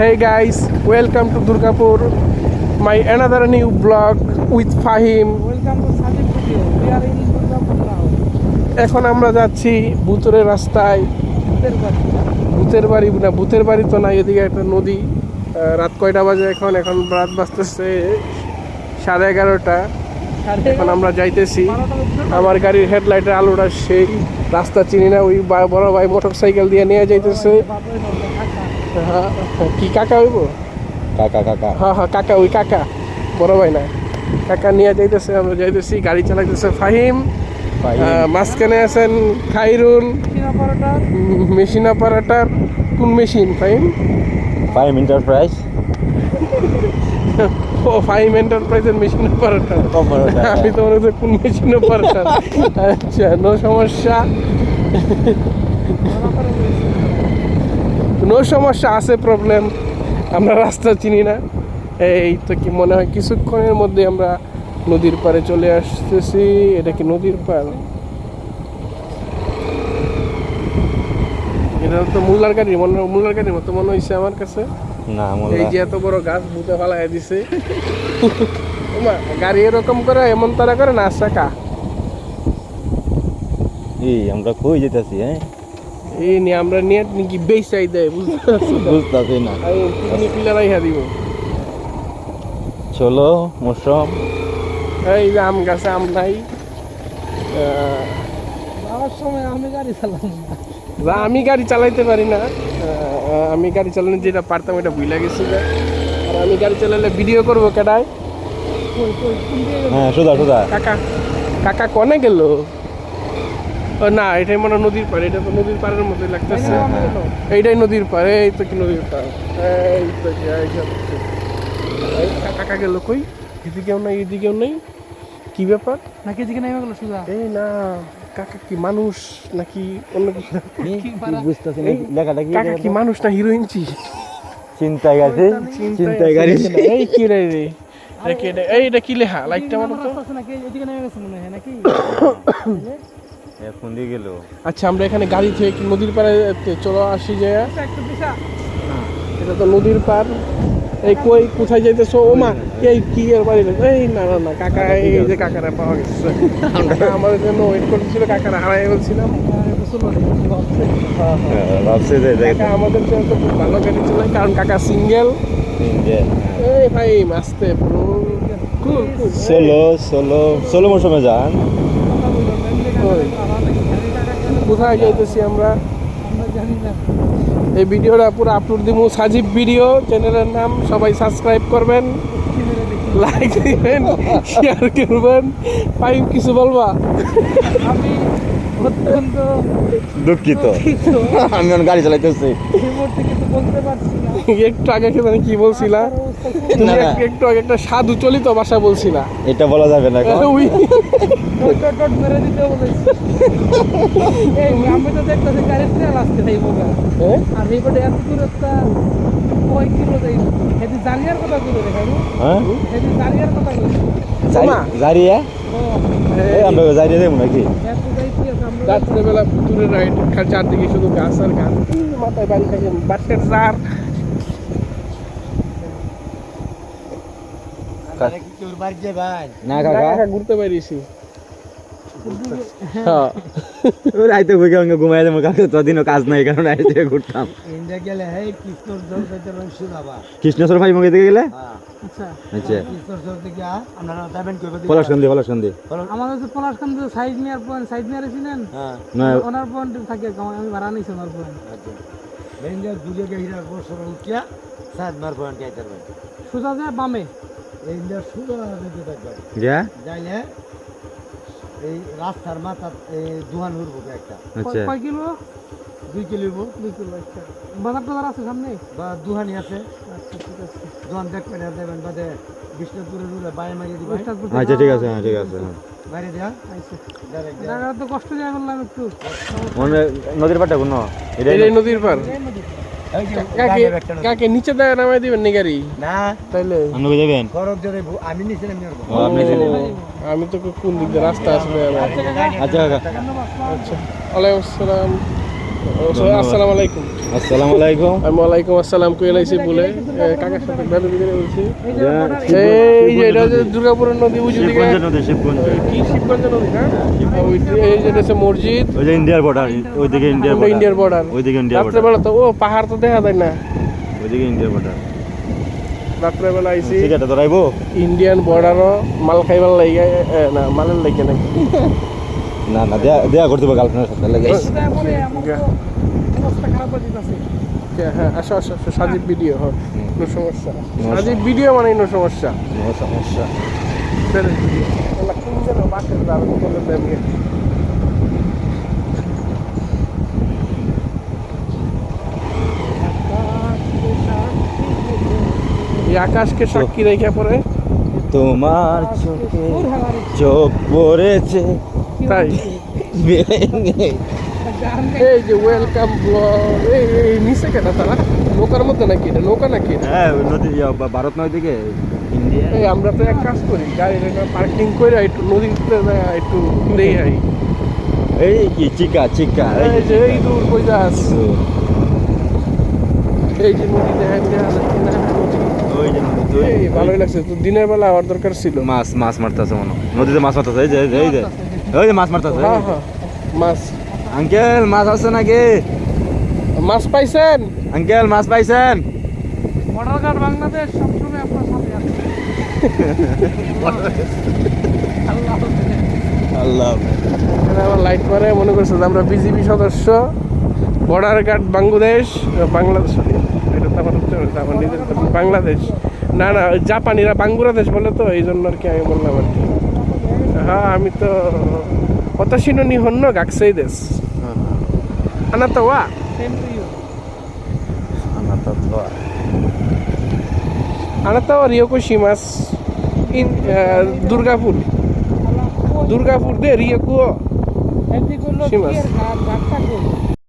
Hey guys, welcome to Durgapur. My another new vlog with Fahim. Welcome to Sajid Video. We are in Durgapur now. এখন আমরা যাচ্ছি ভূতরের রাস্তায় ভূতের বাড়ি। না ভূতের বাড়ি তো নাই এদিকে একটা নদী রাত কয়টা বাজে এখন এখন রাত বাজতেছে সাড়ে এগারোটা এখন আমরা যাইতেছি আমার গাড়ির হেডলাইটের আলোটা সেই রাস্তা চিনি না ওই বড় ভাই মোটর সাইকেল দিয়ে নিয়ে যাইতেছে বাপরে বাপরে কাকা। হ্যাঁ, কি কাকা হইব? কাকা কাকা। হ্যাঁ হ্যাঁ কাকা ওই কাকা। বড় ভাই না। কাকা নিয়ে যাইতেছে আমরা যাইতেছি গাড়ি চালাইতেছে ফাহিম। মাঝখানে আছেন খাইরুল। Machine operator. কোন মেশিন ফাহিম? ফাইম এন্টারপ্রাইজ ও ফাহিম এন্টারপ্রাইজের মেশিন অপারেটার। আমি তো মনে হচ্ছে কোন মেশিন অপারেটার। আচ্ছা নো সমস্যা। নো সমস্যা আছে প্রবলেম আমরা রাস্তা চিনি না। এই তো কি মনে হয় কিছুক্ষণের মধ্যে আমরা নদীর পাড়ে চলে আসতেছি। এটা কি নদীর পাড়? এটা তো মুল্লার গাড়ি মনে মুল্লার গাড়ির মতো মনে হয়েছে আমার কাছে। না এই যে এত বড় গাছ ভূতে ফালাই দিছে। গাড়ি এরকম করে এমন তারা করে না চাকা এই আমরা কই যেতেছি হ্যাঁ? এই নিয়ে আমরা নিয়ে নাকি বেচাই দেয় বুঝতে পারছ? বুঝতেছি না। পিলারাই দিব। চলো মৌসুম। এই যে আম গাছে আম নাই। যাওয়ার সময় আমি গাড়ি চালাম না। যা আমি গাড়ি চালাইতে পারি না। আমি গাড়ি চালানো যেটা পারতাম এটা ভুলে গেছি আর আমি গাড়ি চালালে ভিডিও করব গেছে? হ্যাঁ সোজা সোজা। কাকা কাকা কনে গেল? না এটাই মনে হয় নদীর পাড় এটা তো নদীর পাড়ের মতোই লাগতেছে। এইটাই নদীর পাড় এই তো কি নদীর পাড়? এই তো কাকা গেল কই? এদিকেও নাই এদিকেও নেই। কি ব্যাপার? নাকি এদিকে নেমে গেল সোজা? এই না কাকা কি মানুষ নাকি অন্য কিছু? বুঝতেছি এই লেখাটা কি কাকা কি মানুষ না হিরোইন চি চিন্তায় গেছে চিন্তায় গাড়ি। এই কি রে রে? এই এটা কি লেখা? লাইটটা আমার তো নাকি? এদিকে নেমে গেছে মনে হয় নাকি? এখন দিয়ে গেল। আচ্ছা আমরা এখানে গাড়ি থেকে কি নদীর পাড়ে চলো আসি যে। আচ্ছা। এটা তো নদীর পার এই কই কোথায় যাইতেছো? ও মা এই কি এর বাড়ি এই না না না কাকা এই যে কাকারা পাওয়া গেছে। আমরা আমাদের জন্য ওয়েট করতেছিল কাকারা হারাই বলছিলাম আর একটু চলো, একটু ভাবছে। ভাবছে যে কাকা আমাদের জন্য তো খুব ভালো গাড়ি চালায় কারণ কাকা সিঙ্গেল এই ভাই মাস্তে পুরো। মৌসুমে যান। কোথায় যাইতেছি আমরা? আমরা জানি না। এই ভিডিওটা পুরো আপলোড দিব সাজিব ভিডিও চ্যানেলের নাম সবাই সাবস্ক্রাইব করবেন। লাইক দিবেন শেয়ার করবেন। পাই কিছু বলবা? আমি অত্যন্ত দুঃখিত। আমি গাড়ি চালাইতেছি। এই মুহূর্তে কিছু বলতে পারছি না। একটু আগে কি জানি কি বলছিলা? রাস্তার অবস্থা খুব তুমি একটু আগে একটা সাধু চলিত ভাষা বলছিলা। এটা বলা যাবে না এখন। টট টট টট মেরে দিতে বলেছি। এই আমি তো দেখতেছি গাড়ির তেল আসছে এই বোকা? আর এই পথে এত দূরত্ব কয় কিলো যাই এদি জানিয়ার কথা কইলো হ্যাঁ? কথা কইলো। জারিয়া ও এই আমরা জারিয়া দেবো নাকি? রাত্রেবেলা পুতুরের রাইড চারদিকে শুধু গাছ আর গাছ। মাথায় বাড়ি খাই বাটের জার না কাকা। কাকা ঘুরতে পারিছি হ্যাঁ। রাইতে বুঝে অঙ্গে ঘুমাই দেবো কাকা। তদিনও কাজ নাই কারণ রাইতে ঘুরতাম। ইন্ডিয়া গেলে হে কিস্তর জল যাইতে রইছি বাবা কৃষ্ণেশ্বর ভাই মগে থেকে গেলে? আচ্ছা। আচ্ছা। কিস্তর জল থেকে আপনারা যাবেন কইবে পলাশ সন্ধি পলাশ সন্ধি আমাদের যে পলাশকান্দ সাইজ নেওয়ার পয়েন্ট সাইজ নিয়ে ছিলেন ওনার পয়েন্ট থাকে আমি ভাড়া নিছি ওনার পয়েন্ট উঠিয়া যাইতে সোজা যায় বামে। রেঞ্জার সুন্দর দিতে থাকবে যা? যাইলে এই রাস্তার মাথা এই দুহান উঠবো একটা। আচ্ছা। কয় কিলো? দুই কিলো দুই কিলো আচ্ছা। বাজার টাজার আছে সামনে? বা দুহানি আছে। আচ্ছা ঠিক আছে। দুহান দেখবেন আর দেবেন বাদে বিষ্ণুপুরের রুলে বাইরে মারিয়ে দিবে আচ্ছা ঠিক আছে হ্যাঁ ঠিক আছে হ্যাঁ। বাইরে দেওয়া আচ্ছা। তো কষ্ট যায় বললাম একটু। মানে নদীর পাটা কোনো? নদীর কাকে নিচে নামাই দিবেন নি গাড়ি? না। তাইলে। আপনি যাবেন? আমি নিচে নেমে আসব আপনি ছিলেন। আমি তো কোন দিক দিয়ে রাস্তা আসবে আচ্ছা কাকা। আচ্ছা। ওয়ালাইকুম আসসালাম। আসসালামু আলাইকুম। আসসালামু আলাইকুম। আমি ওয়ালাইকুম আসসালাম কই লাইছি বলে। কাকার সাথে ভেবে ভিতরে বলছি। এই যে এই এটা হচ্ছে দুর্গাপুরের নদী বুঝি দিকে। নদী শিবগঞ্জ। কি শিবগঞ্জ নদী না ওই এই যে হচ্ছে মসজিদ। ওই যে ইন্ডিয়ার বর্ডার ওইদিকে ইন্ডিয়ার ওটা ইন্ডিয়ার বর্ডার ওইদিকে ইন্ডিয়ার বর্ডার রাত্রেবেলা তো ও পাহাড় তো দেখা যায় না। ওইদিকে ইন্ডিয়ার বর্ডার রাত্রেবেলা আইছি। ঠিক আছে ধরাইবো। ইন্ডিয়ান বর্ডারও মাল খাইবার লাগে না মালের লাগে নাকি? না না দেয়া দেয়া করতে হবে গার্লফ্রেন্ডের সাথে লাগে হয়ে। হ্যাঁ। আসো আসো আসো সাজিব ভিডিও হ্যাঁ নো সমস্যা। সমস্যা। সাজিব ভিডিও মানে নো আকাশকে সাক্ষী রেখে পরে তোমার চোখে চোখ পড়েছে। তাই? এই যে ওয়েলকাম ব্লগ এই এই নিচে কেটা তারা? নৌকার মধ্যে নাকি এটা? নৌকা নাকি? হ্যাঁ নদী বা- ভারত নয় দিকে? ইন্ডিয়া। এই আমরা তো এক কাজ করি গাড়ি পার্কিং করে একটু নদীতে একটু দেই আই। এই কি চিকা চিকা এই যে এই দূর কই যাস এই যে নদী দেখা নদী। নদী, ভালোই লাগছে। তো দিনের বেলা হওয়ার দরকার ছিল। মাছ মাছ মারতেছে মনে। নদীতে মাছ মারতেছে এই যে, এই যে ওই যে মাছ মারতেছে। হ্যাঁ হ্যাঁ। মাছ। আঙ্কেল মাছ আছে নাকি? মাছ পাইছেন? আঙ্কেল মাছ পাইছেন? বর্ডার গার্ড বাংলাদেশ সবসময় আপনার সাথে আছে। আল্লাহ আমার লাইট মারে মনে করছে যে আমরা বিজিবি সদস্য। বর্ডার গার্ড বাংলাদেশ বাংলাদেশ এটা তো আমার না, আমার নিজের বাংলাদেশ। না না ওই জাপানিরা বাংলাদেশ বলে তো এই জন্য আর কি আমি বললাম আর কি। হ্যাঁ আমি তো কতাশি নো নিহন no গাকসেই দেশ আনা তো ওয়া Same তো you. আনাতা ওয়া রিয়োকোশিমাস ইন দুর্গাপুর দুর্গাপুর দে রিয়োকো এদিকে